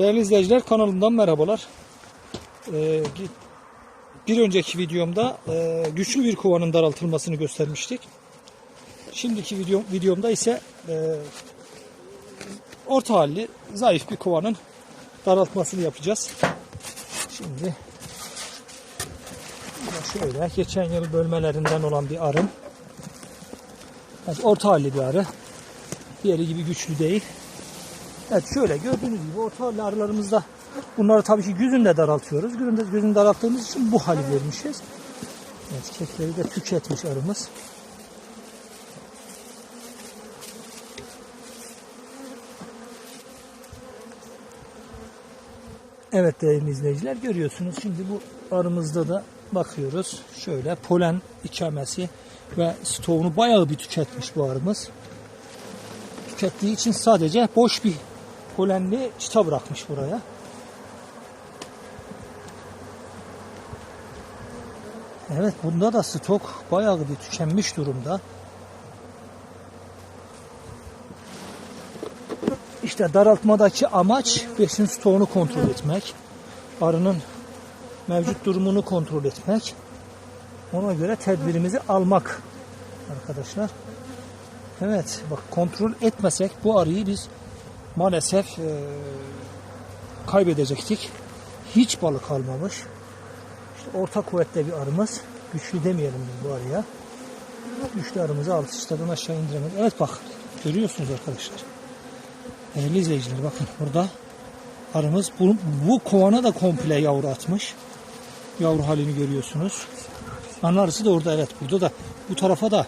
Değerli izleyiciler kanalımdan merhabalar. Ee, bir önceki videomda e, güçlü bir kovanın daraltılmasını göstermiştik. Şimdiki video, videomda ise e, orta halli zayıf bir kovanın daraltmasını yapacağız. Şimdi şöyle geçen yıl bölmelerinden olan bir arım. Evet, orta halli bir arı. Diğeri gibi güçlü değil. Evet şöyle gördüğünüz gibi orta halli arılarımızda bunları tabii ki güzünle daraltıyoruz. Güzünde, güzün daralttığımız için bu hali vermişiz. Evet kekleri de tüketmiş arımız. Evet değerli izleyiciler görüyorsunuz. Şimdi bu arımızda da bakıyoruz. Şöyle polen ikamesi ve stoğunu bayağı bir tüketmiş bu arımız. Tükettiği için sadece boş bir polenli çıta bırakmış buraya. Evet bunda da stok bayağı bir tükenmiş durumda. İşte daraltmadaki amaç besin stoğunu kontrol etmek. Arının mevcut durumunu kontrol etmek. Ona göre tedbirimizi almak arkadaşlar. Evet bak kontrol etmesek bu arıyı biz maalesef e, kaybedecektik. Hiç balık almamış. İşte orta kuvvetli bir arımız. Güçlü demeyelim biz bu arıya. Güçlü arımızı altı çıtadan aşağı indiremedik. Evet bak görüyorsunuz arkadaşlar. Değerli izleyiciler bakın burada arımız bu, bu kovana da komple yavru atmış. Yavru halini görüyorsunuz. Ana arısı da orada evet burada da bu tarafa da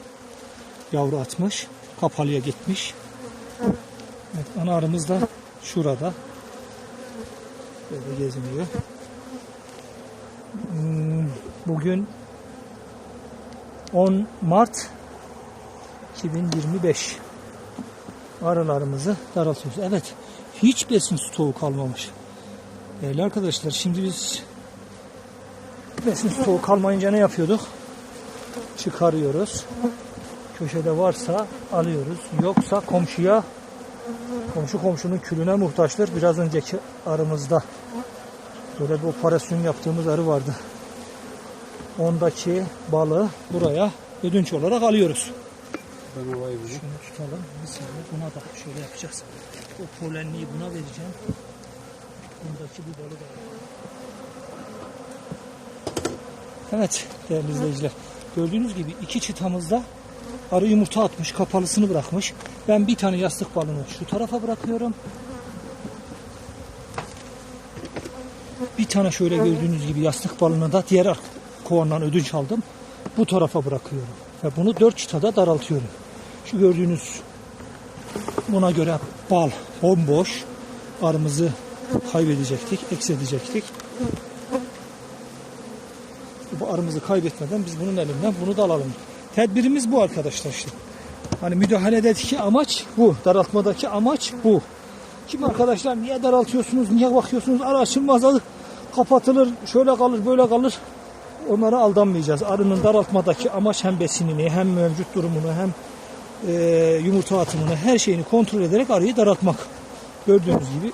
yavru atmış. Kapalıya gitmiş. Evet, ana arımız da şurada. Böyle geziniyor. Hmm, Bugün 10 Mart 2025 arılarımızı daraltıyoruz. Evet. Hiç besin stoğu kalmamış. Değerli arkadaşlar şimdi biz besin stoğu kalmayınca ne yapıyorduk? Çıkarıyoruz. Köşede varsa alıyoruz. Yoksa komşuya komşu komşunun külüne muhtaçtır. Biraz önceki arımızda böyle bir operasyon yaptığımız arı vardı. Ondaki balığı buraya ödünç olarak alıyoruz. Ben olayı bileyim. Şunu tutalım. Bir saniye buna da şöyle yapacağız. O polenliği buna vereceğim. Bundaki bu balı da. Evet değerli izleyiciler. Gördüğünüz gibi iki çıtamızda arı yumurta atmış. Kapalısını bırakmış. Ben bir tane yastık balını şu tarafa bırakıyorum. Bir tane şöyle gördüğünüz gibi yastık balını da diğer kovandan ödünç aldım. Bu tarafa bırakıyorum. Ve bunu dört çıtada daraltıyorum. Şu gördüğünüz buna göre bal bomboş. Arımızı kaybedecektik, eksedecektik. Bu arımızı kaybetmeden biz bunun elinden bunu da alalım. Tedbirimiz bu arkadaşlar işte. Hani müdahaledeki amaç bu. Daraltmadaki amaç bu. Kim arkadaşlar niye daraltıyorsunuz, niye bakıyorsunuz, ara açılmaz, kapatılır, şöyle kalır, böyle kalır. Onlara aldanmayacağız. Arının daraltmadaki amaç hem besinini, hem mevcut durumunu, hem e, yumurta atımını, her şeyini kontrol ederek arıyı daraltmak. Gördüğünüz gibi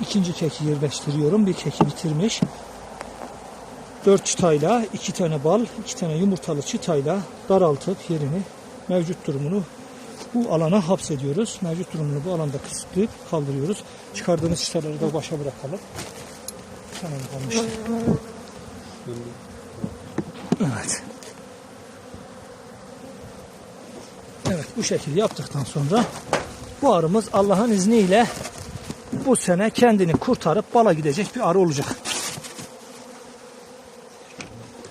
ikinci keki yerleştiriyorum. Bir keki bitirmiş. Dört çıtayla, iki tane bal, iki tane yumurtalı çıtayla daraltıp yerini, mevcut durumunu bu alana hapsediyoruz. Mevcut durumunu bu alanda kısıtlayıp kaldırıyoruz. Çıkardığımız çıtaları da başa bırakalım. Tamam kalmıştı. Evet. Evet bu şekilde yaptıktan sonra bu arımız Allah'ın izniyle bu sene kendini kurtarıp bala gidecek bir arı olacak.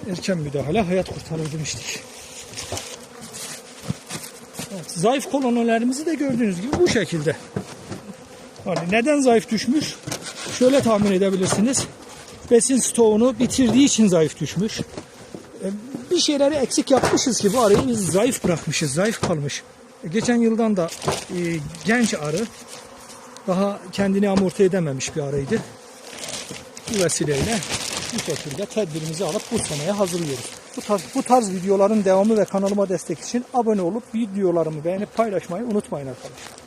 Erken müdahale hayat kurtarır demiştik. Evet, zayıf kolonilerimizi de gördüğünüz gibi bu şekilde. Hani neden zayıf düşmüş? Şöyle tahmin edebilirsiniz. Besin stoğunu bitirdiği için zayıf düşmüş. E, Bir şeyleri eksik yapmışız ki bu arıyı biz zayıf bırakmışız, zayıf kalmış. E, Geçen yıldan da e, genç arı daha kendini amorti edememiş bir arıydı. Bu vesileyle bu şekilde tedbirimizi alıp bu seneye hazırlıyoruz. Bu tarz, bu tarz videoların devamı ve kanalıma destek için abone olup videolarımı beğenip paylaşmayı unutmayın arkadaşlar.